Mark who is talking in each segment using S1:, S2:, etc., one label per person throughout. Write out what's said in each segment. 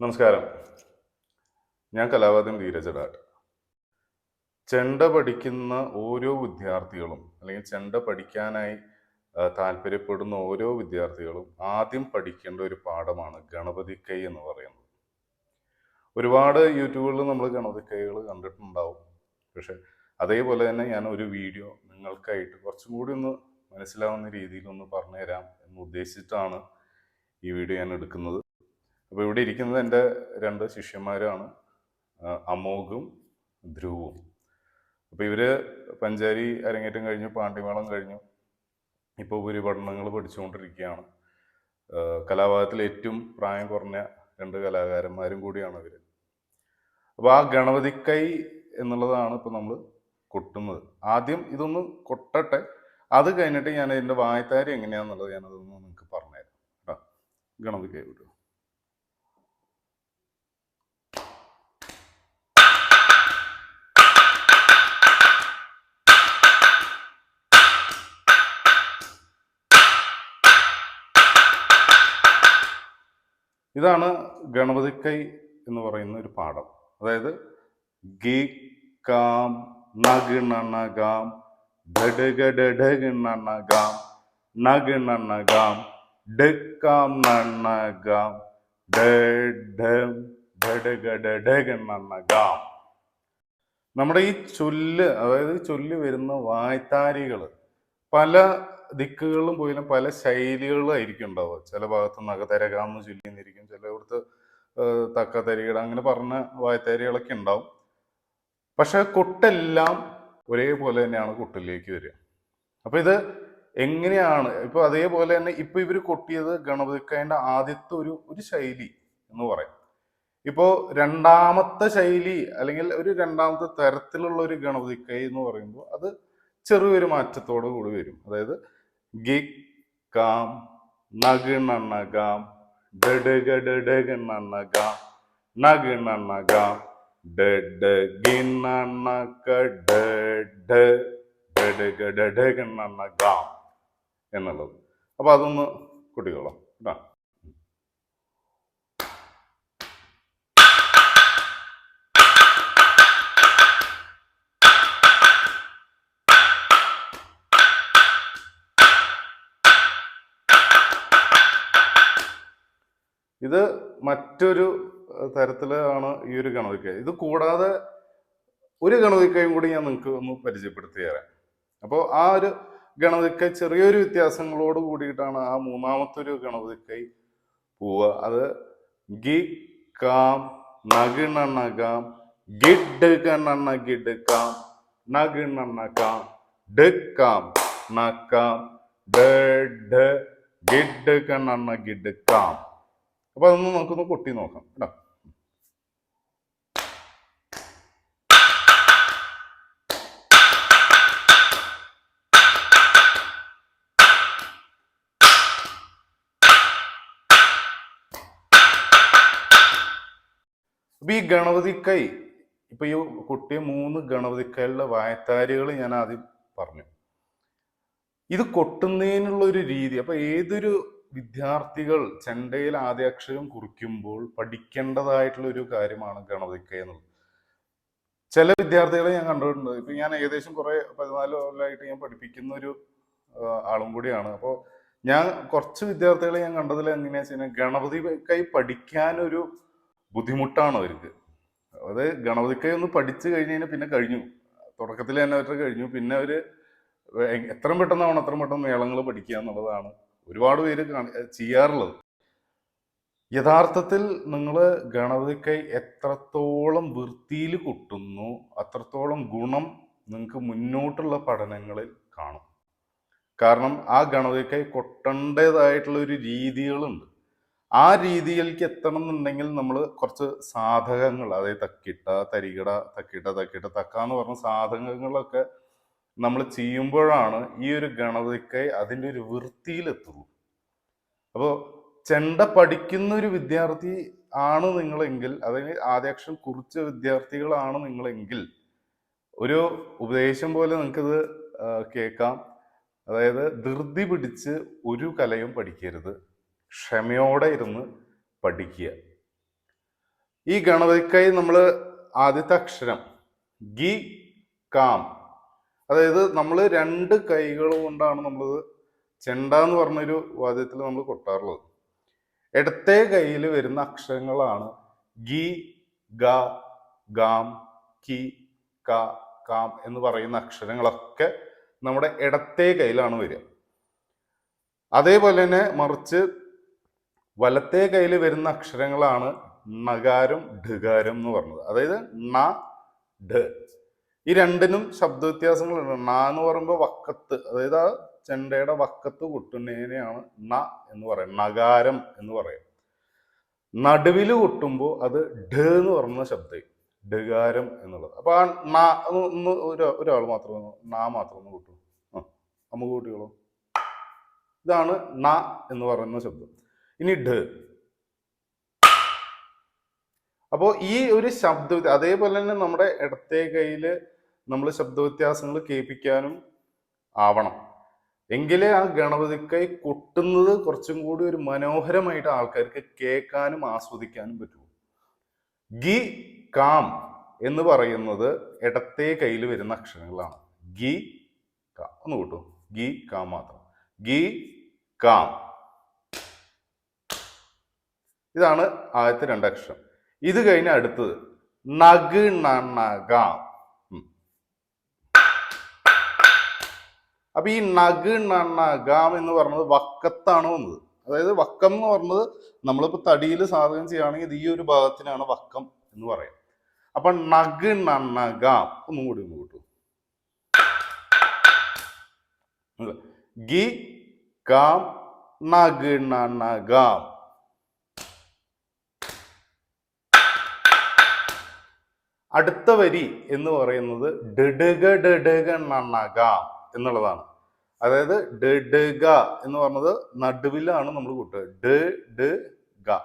S1: നമസ്കാരം. ഞാൻ കലാവാദം ധീരജടാട്ട് ചെണ്ട പഠിക്കുന്ന ഓരോ വിദ്യാർത്ഥികളും അല്ലെങ്കിൽ ചെണ്ട പഠിക്കാനായി താല്പര്യപ്പെടുന്ന ഓരോ വിദ്യാർത്ഥികളും ആദ്യം പഠിക്കേണ്ട ഒരു പാഠമാണ് ഗണപതി കൈ എന്ന് പറയുന്നത്. ഒരുപാട് യൂട്യൂബിൽ നമ്മൾ ഗണപതി കൈകൾ കണ്ടിട്ടുണ്ടാവും. പക്ഷെ അതേപോലെ തന്നെ ഞാൻ ഒരു വീഡിയോ നിങ്ങൾക്കായിട്ട് കുറച്ചും കൂടി ഒന്ന് മനസ്സിലാവുന്ന രീതിയിൽ ഒന്ന് പറഞ്ഞുതരാം എന്ന് ഉദ്ദേശിച്ചിട്ടാണ് ഈ വീഡിയോ ഞാൻ എടുക്കുന്നത്. അപ്പോൾ ഇവിടെ ഇരിക്കുന്നത് എന്റെ രണ്ട് ശിഷ്യന്മാരാണ് അമോഘും ധ്രുവും. അപ്പോൾ ഇവർ പഞ്ചാരി അരങ്ങേറ്റം കഴിഞ്ഞു പാണ്ഡിമേളം കഴിഞ്ഞു. ഇപ്പോൾ ഉപരിപഠനങ്ങൾ പഠിച്ചുകൊണ്ടിരിക്കുകയാണ്. കലാഭാഗത്തിൽ ഏറ്റവും പ്രായം കുറഞ്ഞ രണ്ട് കലാകാരന്മാരും കൂടിയാണ് ഇവർ അപ്പോൾ ആ ഗണപതിക്കൈ എന്നുള്ളതാണ് ഇപ്പോൾ നമ്മൾ കൊട്ടുന്നത്. ആദ്യം ഇതൊന്ന് കൊട്ടട്ടെ അത് കഴിഞ്ഞിട്ട് ഞാൻ ഇതിന്റെ വായത്താരി എങ്ങനെയാണെന്നുള്ളത് ഞാനതൊന്ന് നിങ്ങൾക്ക് പറഞ്ഞുതരാം. കേട്ടോ ഗണപതിക്കൈ വിട്ടു ഇതാണ് ഗണപതിക്കൈ എന്ന് പറയുന്ന ഒരു പാഠം. അതായത് ഗി കാം നഗണനഗാം ഘടഘടഘണനഗാം നഗണനഗാം ഡക്കാം നന്നഗാം ഡം ഘടഘടഘണനഗാം. നമ്മുടെ ഈ ചൊല്ല് അതായത് ചൊല്ല് വരുന്ന വായ്ത്താരികൾ പല ദിക്കുകളിലും പോയാലും പല ശൈലികളിലായിരിക്കും ഉണ്ടാവുക. ചില ഭാഗത്ത് നഖതരകാന്ന് ചൊല്ലിന്നിരിക്കും ചിലയിടത്ത് തക്ക തക്കതരികട അങ്ങനെ പറഞ്ഞ വായത്തരികളൊക്കെ ഉണ്ടാവും. പക്ഷെ കൊട്ടെല്ലാം ഒരേപോലെ തന്നെയാണ് കൊട്ടിലേക്ക് വരിക. അപ്പൊ ഇത് എങ്ങനെയാണ്? ഇപ്പൊ അതേപോലെ തന്നെ ഇപ്പൊ ഇവർ കൊട്ടിയത് ഗണപതിക്കായന്റെ ആദ്യത്തെ ഒരു ഒരു ശൈലി എന്ന് പറയാം. ഇപ്പോ രണ്ടാമത്തെ ശൈലി അല്ലെങ്കിൽ ഒരു രണ്ടാമത്തെ തരത്തിലുള്ള ഒരു ഗണപതിക്കൈ എന്ന് പറയുമ്പോൾ അത് ചെറിയൊരു മാറ്റത്തോടു കൂടി വരും. അതായത് ഗി കാം നഗണനഗാം ഡഡഗഡഗണനഗാം നഗണനഗാം ഡഡഗിണനക ഡഡ ഡഡഗഡഗണനഗാം എന്നുള്ളത്. അപ്പോൾ അതൊന്ന് കുട്ടികളോ കേട്ടോ ഇത് മറ്റൊരു തരത്തിലാണ് ഈ ഒരു ഗണതിക്കൈ ഇത് കൂടാതെ ഒരു ഗണവിക്കയും കൂടി ഞാൻ നിങ്ങൾക്ക് ഒന്ന് പരിചയപ്പെടുത്തി തരാം. അപ്പോൾ ആ ഒരു ഗണവിക്കൈ ചെറിയൊരു വ്യത്യാസങ്ങളോട് കൂടിയിട്ടാണ് ആ മൂന്നാമത്തെ ഒരു ഗണവിക്കൈ പോവുക. അത് ഗി കാം നഗിണനഗാം ഗിഡ് കണ്ണ ഗിഡ് കാം നഗിണകാം ഡ് കാം നക്കാം ഡ് ഗിഡ് കണ്ണ ഗിഡ് കാം. അപ്പൊ അതൊന്ന് നമുക്കൊന്ന് കൊട്ടി നോക്കാം കേട്ടോ. അപ്പൊ ഈ ഗണപതിക്കൈ ഇപ്പൊ ഈ കുട്ടിയ മൂന്ന് ഗണപതിക്കൈകളുടെ വായത്താരികൾ ഞാൻ ആദ്യം പറഞ്ഞു. ഇത് കൊട്ടുന്നതിനുള്ള ഒരു രീതി അപ്പൊ ഏതൊരു വിദ്യാർത്ഥികൾ ചെണ്ടയിൽ ആദ്യാക്ഷരം കുറിക്കുമ്പോൾ പഠിക്കേണ്ടതായിട്ടുള്ള ഒരു കാര്യമാണ് ഗണതയ്ക്ക എന്നുള്ളത്. ചില വിദ്യാർത്ഥികളെ ഞാൻ കണ്ടിട്ടുണ്ട്. ഇപ്പൊ ഞാൻ ഏകദേശം കുറെ പതിനാല് കൊല്ലമായിട്ട് ഞാൻ പഠിപ്പിക്കുന്ന ഒരു ആളും കൂടിയാണ്. അപ്പോൾ ഞാൻ കുറച്ച് വിദ്യാർത്ഥികളെ ഞാൻ കണ്ടതിൽ എങ്ങനെയാ വെച്ചാൽ ഗണപതി കൈ പഠിക്കാനൊരു ബുദ്ധിമുട്ടാണ് അവർക്ക്. അതായത് ഗണപതി കൈ ഒന്ന് പഠിച്ചു കഴിഞ്ഞ് കഴിഞ്ഞാൽ പിന്നെ കഴിഞ്ഞു. തുടക്കത്തിൽ തന്നെ അവരുടെ കഴിഞ്ഞു. പിന്നെ എത്ര എത്രയും പെട്ടെന്നാണ് അത്രയും പെട്ടെന്ന് മേളങ്ങൾ പഠിക്കുക എന്നുള്ളതാണ് ഒരുപാട് പേര് ചെയ്യാറുള്ളത്. യഥാർത്ഥത്തിൽ നിങ്ങൾ ഗണപതിക്കൈ എത്രത്തോളം വൃത്തിയിൽ കൊട്ടുന്നു അത്രത്തോളം ഗുണം നിങ്ങൾക്ക് മുന്നോട്ടുള്ള പഠനങ്ങളിൽ കാണും. കാരണം ആ ഗണപതിക്കൈ കൊട്ടേണ്ടതായിട്ടുള്ള ഒരു രീതികളുണ്ട്. ആ രീതിയിലേക്ക് എത്തണം എന്നുണ്ടെങ്കിൽ നമ്മൾ കുറച്ച് സാധകങ്ങൾ അതായത് തക്കിട്ട തരികിട തക്കിട്ട തക്കിട്ട തക്ക എന്ന് പറഞ്ഞ സാധകങ്ങളൊക്കെ നമ്മൾ ചെയ്യുമ്പോഴാണ് ഈ ഒരു ഗണപതിക്കൈ അതിന്റെ ഒരു വൃത്തിയിലെത്തുള്ളൂ അപ്പോൾ ചെണ്ട പഠിക്കുന്ന ഒരു വിദ്യാർത്ഥി ആണ് നിങ്ങളെങ്കിൽ അതായത് ആദ്യാക്ഷരം കുറിച്ച വിദ്യാർത്ഥികളാണ് നിങ്ങളെങ്കിൽ ഒരു ഉപദേശം പോലെ നിങ്ങൾക്കിത് കേൾക്കാം. അതായത് ധൃതി പിടിച്ച് ഒരു കലയും പഠിക്കരുത്. ക്ഷമയോടെ ഇരുന്ന് പഠിക്കുക. ഈ ഗണതയ്ക്കായി നമ്മൾ ആദ്യത്തെ അക്ഷരം ഗി കാം അതായത് നമ്മൾ രണ്ട് കൈകൾ കൊണ്ടാണ് നമ്മളത് ചെണ്ട എന്ന് പറഞ്ഞൊരു വാദ്യത്തിൽ നമ്മൾ കൊട്ടാറുള്ളത്. ഇടത്തെ കയ്യിൽ വരുന്ന അക്ഷരങ്ങളാണ് ഗി ഗ ഗാം കി ക കാം എന്ന് പറയുന്ന അക്ഷരങ്ങളൊക്കെ നമ്മുടെ ഇടത്തെ കയ്യിലാണ് വരിക. അതേപോലെ തന്നെ മറിച്ച് വലത്തെ കയ്യിൽ വരുന്ന അക്ഷരങ്ങളാണ് നകാരം ഢകാരം എന്ന് പറഞ്ഞത്. അതായത് ണ ഢ. ഈ രണ്ടിനും ശബ്ദ വ്യത്യാസങ്ങളുണ്ട് ണ എന്ന് പറയുമ്പോൾ വക്കത്ത് അതായത് ആ ചെണ്ടയുടെ വക്കത്ത് കൊട്ടുന്നതിനെയാണ് ണ എന്ന് പറയും നഗാരം എന്ന് പറയും നടുവിൽ കൊട്ടുമ്പോൾ അത് ഢ എന്ന് പറയുന്ന ശബ്ദം. ഡകാരം എന്നുള്ളത്. അപ്പൊ ആ ണ ഒന്ന് ഒരാൾ മാത്രം ണ മാത്രം ഒന്ന് കൂട്ടു ആ നമുക്ക് കൂട്ടിയോളൂ ഇതാണ് ണ എന്ന് പറയുന്ന ശബ്ദം. ഇനി ഢ. അപ്പോൾ ഈ ഒരു ശബ്ദ അതേപോലെ തന്നെ നമ്മുടെ ഇടത്തെ കയ്യിൽ നമ്മൾ ശബ്ദ വ്യത്യാസങ്ങൾ കേൾപ്പിക്കാനും ആവണം. എങ്കിലേ ആ ഗണപതിക്കൈ കൊട്ടുന്നത് കുറച്ചും കൂടി ഒരു മനോഹരമായിട്ട് ആൾക്കാർക്ക് കേൾക്കാനും ആസ്വദിക്കാനും പറ്റുള്ളൂ ഗി കാം എന്ന് പറയുന്നത് ഇടത്തെ കയ്യിൽ വരുന്ന അക്ഷരങ്ങളാണ്. ഗി കാ ഒന്ന് കൂട്ടു. ഗി കാം മാത്രം. ഗി കാം. ഇതാണ് ആദ്യത്തെ രണ്ട് അക്ഷരം. ഇത് കഴിഞ്ഞ അടുത്തത്. നഗ് നഗാം അപ്പൊ ഈ നഗ് നഗാം എന്ന് പറഞ്ഞത് വക്കത്താണ് വന്നത്. അതായത് വക്കം എന്ന് പറഞ്ഞത് നമ്മളിപ്പോ തടിയിൽ സാധകം ചെയ്യുകയാണെങ്കിൽ ഈ ഒരു ഭാഗത്തിനാണ് വക്കം എന്ന് പറയാം അപ്പൊ നഗ് നഗാം ഒന്നും കൂടി ഒന്ന് കൂട്ടു ഗി കാം നഗ് നഗാം അടുത്ത വരി എന്ന് പറയുന്നത് ഡിഡുക ഡിഡുക നണക എന്നുള്ളതാണ്. അതായത് ഡിഡുക എന്ന് പറഞ്ഞത് നടുവിലാണ് നമ്മൾ കൂട്ടുക. ഡ ഡ ഗ.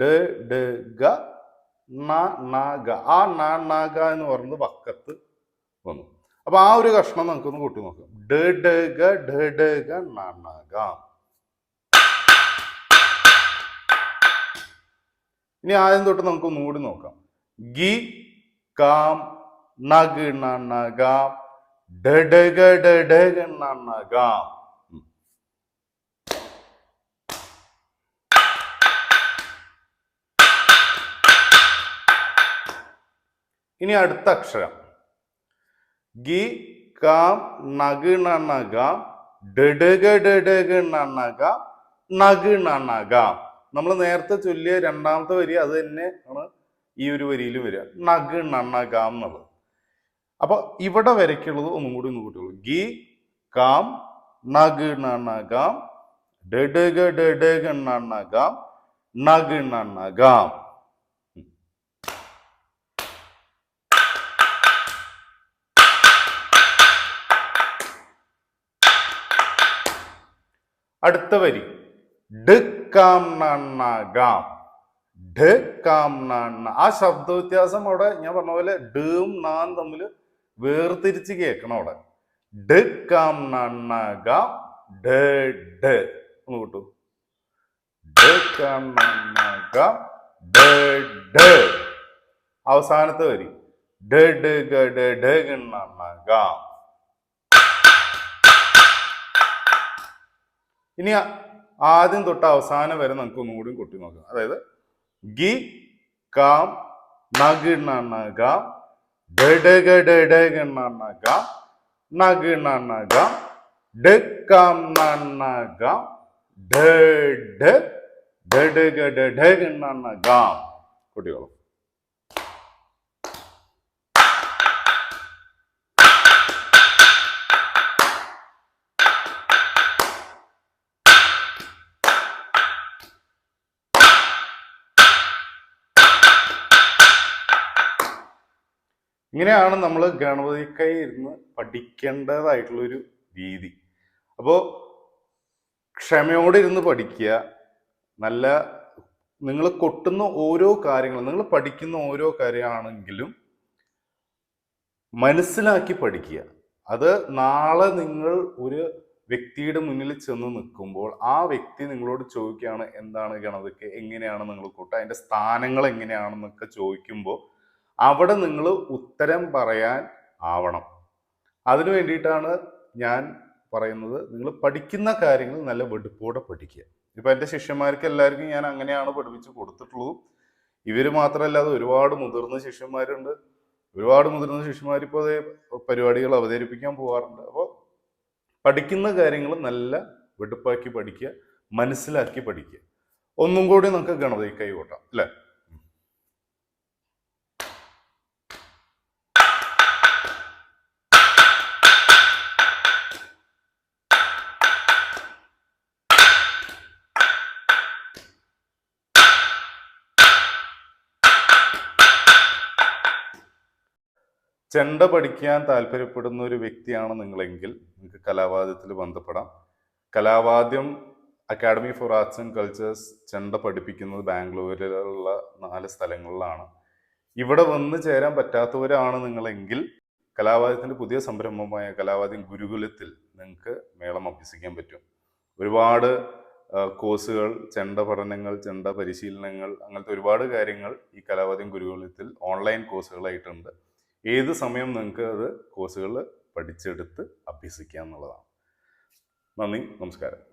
S1: ഡ ഡ ഗ ന ന ആ നണക എന്ന് പറയുന്നത് വക്കത്ത് വന്നു. അപ്പൊ ആ ഒരു കഷ്ണം നമുക്കൊന്ന് കൂട്ടി നോക്കാം. ഡ ഡ ഗ ഡ ഡ ഗ ന ന ഇനി ആദ്യം തൊട്ട് നമുക്ക് ഒന്നുകൂടി നോക്കാം. ഗി കാം നഗ് നഗാം ഡഡഗ ഡഡഗ നഗാം ഇനി അടുത്ത അക്ഷരം. ഗി കാം നഗ് നഗാം ഡഡഗ ഡഡഗ നഗാം നഗ് നഗാം നമ്മൾ നേരത്തെ ചൊല്ലിയ രണ്ടാമത്തെ വരി അത് തന്നെ ആണ്. ഈ ഒരു വരിയിൽ വരിക. നഗ് നണ്ണകാം എന്നുള്ളത്. അപ്പൊ ഇവിടെ വരയ്ക്കുള്ളത് ഒന്നും കൂടി ഒന്ന് കൂട്ടിയുള്ളൂ ഗി കാം നഗ് നണ്ണകാം ഡഡഗ ഡഡഗ നണ്ണകാം നഗ് നണ്ണകാം അടുത്ത വരി. ഡ കാം നഗാം ഡ് കാം ആ ശബ്ദ വ്യത്യാസം അവിടെ ഞാൻ പറഞ്ഞ പോലെ ഡും നാൻ തമ്മിൽ വേർതിരിച്ച് കേൾക്കണം അവിടെ. ഡ് കാം ഒന്ന് കിട്ടൂ. അവസാനത്തെ വരി. ഗ ഇനി ആദ്യം തൊട്ട് അവസാനം വരെ നമുക്ക് ഒന്നും കൂടി കൊട്ടി നോക്കാം. അതായത് ഗി കാം നഗ് നഗാം ഡഡഗ ഡഡഗ നഗാം നഗ് നഗാം ഡ് കാം നഗാം ഡ ഡ ഡഡഗ ഡഡഗ നഗാം കുട്ടികളും. ഇങ്ങനെയാണ് നമ്മൾ ഗണപതിക്കൈ ഇരുന്ന് പഠിക്കേണ്ടതായിട്ടുള്ളൊരു രീതി. അപ്പോൾ ക്ഷമയോടെ ഇരുന്ന് പഠിക്കുക നല്ല നിങ്ങൾ കൊട്ടുന്ന ഓരോ കാര്യങ്ങളും നിങ്ങൾ പഠിക്കുന്ന ഓരോ കാര്യമാണെങ്കിലും മനസ്സിലാക്കി പഠിക്കുക. അത് നാളെ നിങ്ങൾ ഒരു വ്യക്തിയുടെ മുന്നിൽ ചെന്ന് നിൽക്കുമ്പോൾ ആ വ്യക്തി നിങ്ങളോട് ചോദിക്കുകയാണ് എന്താണ് ഗണതൊക്കെ എങ്ങനെയാണ് നിങ്ങൾ കൂട്ടുക? അതിന്റെ സ്ഥാനങ്ങൾ എങ്ങനെയാണെന്നൊക്കെ ചോദിക്കുമ്പോൾ അവിടെ നിങ്ങൾ ഉത്തരം പറയാൻ ആവണം. അതിനു വേണ്ടിയിട്ടാണ് ഞാൻ പറയുന്നത്. നിങ്ങൾ പഠിക്കുന്ന കാര്യങ്ങൾ നല്ല വെടുപ്പോടെ പഠിക്കുക. ഇപ്പം എന്റെ ശിഷ്യന്മാർക്ക് എല്ലാവർക്കും ഞാൻ അങ്ങനെയാണ് പഠിപ്പിച്ച് കൊടുത്തിട്ടുള്ളതും. ഇവർ മാത്രമല്ലാതെ ഒരുപാട് മുതിർന്ന ശിഷ്യന്മാരുണ്ട്. ഒരുപാട് മുതിർന്ന ശിഷ്യന്മാർ ഇപ്പോൾ അതേ പരിപാടികൾ അവതരിപ്പിക്കാൻ പോകാറുണ്ട് അപ്പോൾ പഠിക്കുന്ന കാര്യങ്ങൾ നല്ല വെടുപ്പാക്കി പഠിക്കുക മനസ്സിലാക്കി പഠിക്കുക. ഒന്നും കൂടി നമുക്ക് ഗണതയിൽ കൈകോട്ടാം അല്ലേ? ചെണ്ട പഠിക്കാൻ താല്പര്യപ്പെടുന്ന ഒരു വ്യക്തിയാണ് നിങ്ങളെങ്കിൽ നിങ്ങൾക്ക് കലാവാദ്യത്തിൽ ബന്ധപ്പെടാം. Kalavadyam academy for arts and cultures chenda പഠിപ്പിക്കുന്നത് ബാംഗ്ലൂരിലുള്ള നാല് സ്ഥലങ്ങളിലാണ്. ഇവിടെ വന്ന് ചേരാൻ പറ്റാത്തവരാണ് നിങ്ങളെങ്കിൽ കലാവാദ്യത്തിന്റെ പുതിയ സംരംഭമായ കലാവാദ്യം ഗുരുകുലത്തിൽ നിങ്ങൾക്ക് മേളം അഭ്യസിക്കാൻ പറ്റും. ഒരുപാട് കോഴ്സുകൾ ചെണ്ട പഠനങ്ങൾ ചെണ്ട പരിശീലനങ്ങൾ അങ്ങനത്തെ ഒരുപാട് കാര്യങ്ങൾ ഈ കലാവാദ്യം ഗുരുകുലത്തിൽ ഓൺലൈൻ കോഴ്സുകളായിട്ടുണ്ട്. ഏത് സമയം നിങ്ങൾക്ക് അത് കോഴ്സുകൾ പഠിച്ചെടുത്ത് അഭ്യസിക്കുക എന്നുള്ളതാണ്. നന്ദി നമസ്കാരം.